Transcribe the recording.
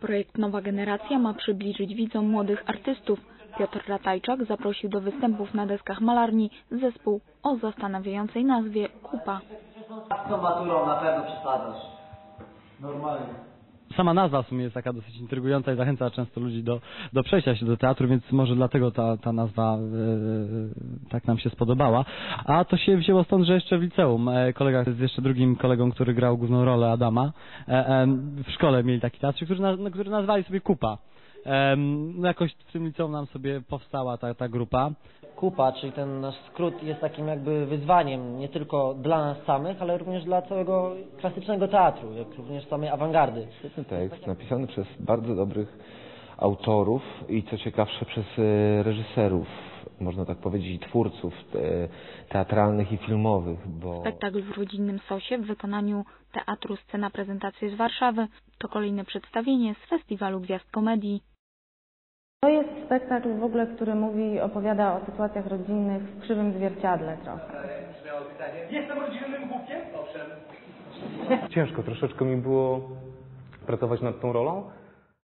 Projekt Nowa Generacja ma przybliżyć widzom młodych artystów. Piotr Ratajczak zaprosił do występów na deskach malarni zespół o zastanawiającej nazwie Kupa. Z tą maturą na pewno przesadzasz. Normalnie. Sama nazwa w sumie jest taka dosyć intrygująca i zachęca często ludzi do, do przejścia się do teatru, więc może dlatego ta, ta nazwa e, tak nam się spodobała. A to się wzięło stąd, że jeszcze w liceum e, kolega z jeszcze drugim kolegą, który grał główną rolę Adama, e, e, w szkole mieli taki teatr, który, naz- który nazwali sobie Kupa. Em, no jakoś w tym liceum nam sobie powstała ta, ta grupa. Kupa, czyli ten nasz skrót jest takim jakby wyzwaniem nie tylko dla nas samych, ale również dla całego klasycznego teatru, jak również samej awangardy. Świetny tekst, napisany przez bardzo dobrych autorów i co ciekawsze przez e, reżyserów, można tak powiedzieć, i twórców e, teatralnych i filmowych, bo Spektakl w rodzinnym sosie w wykonaniu Teatru Scena Prezentacje z Warszawy to kolejne przedstawienie z Festiwalu Gwiazd Komedii. Spektakl w ogóle, który mówi, opowiada o sytuacjach rodzinnych w krzywym zwierciadle trochę. Ciężko troszeczkę mi było pracować nad tą rolą,